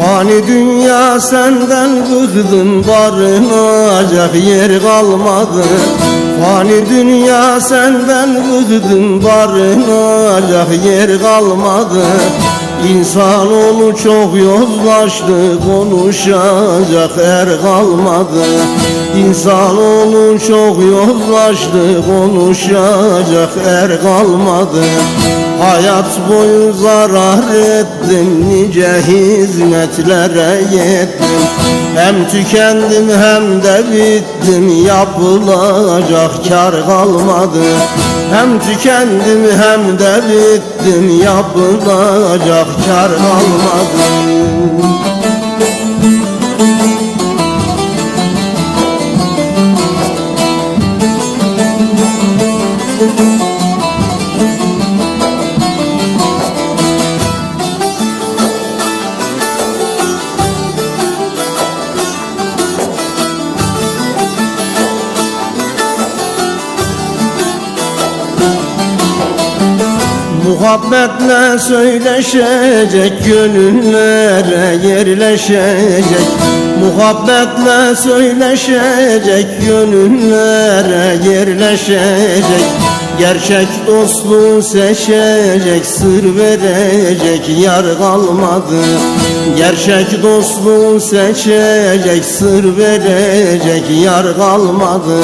Fani dünya senden bıktım barınacak yer kalmadı. Fani dünya senden bıktım barınacak yer kalmadı İnsanoğlu çok yozlaştı konuşacak er kalmadı. İnsanoğlu çok yozlaştı konuşacak er kalmadı Hayat boyu zarar ettim nice hizmetlere yettim. Hem tükendim hem de bittim yapılacak kar kalmadı. Hem tükendim hem de bittim yapılacak kar kalmadı Muhabbetle söyleşecek gönüllere yerleşecek. Muhabbetle söyleşecek gönüllere yerleşecek Gerçek dostluğu seçecek sır verecek yar kalmadı. Gerçek dostluğu seçecek sır verecek yar kalmadı.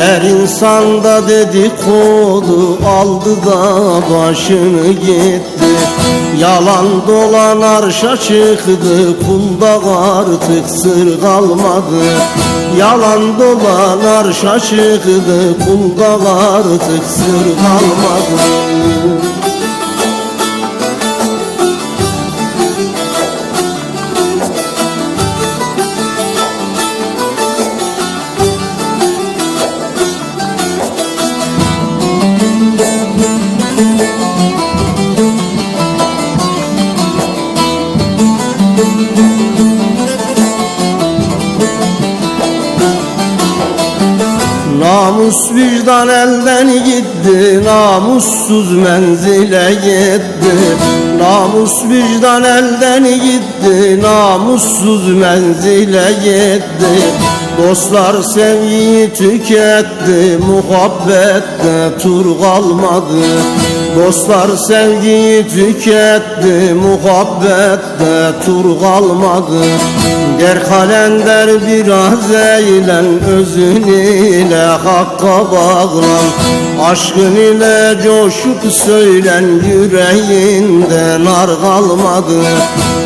Her insanda dedikodu aldı da başını gitti Yalan dolan arşa çıktı kulda artık sır kalmadı. Yalan dolan arşa çıktı kulda artık sır kalmadı Namus vicdan elden gitti Namussuz menzile gitti Namus vicdan elden gitti Namussuz menzile gitti Dostlar sevgiyi tüketti Muhabbette tur kalmadı Dostlar sevgiyi tüketti Muhabbette tur kalmadı. Der kalender biraz eğlen Özün ile hakka bağlan Aşkın ile coşup söylen Yüreğinde nar kalmadı.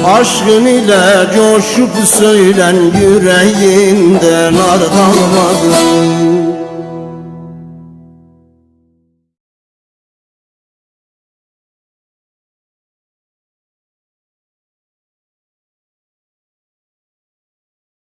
Aşkın ile coşup söylen Yüreğinde nar kalmadı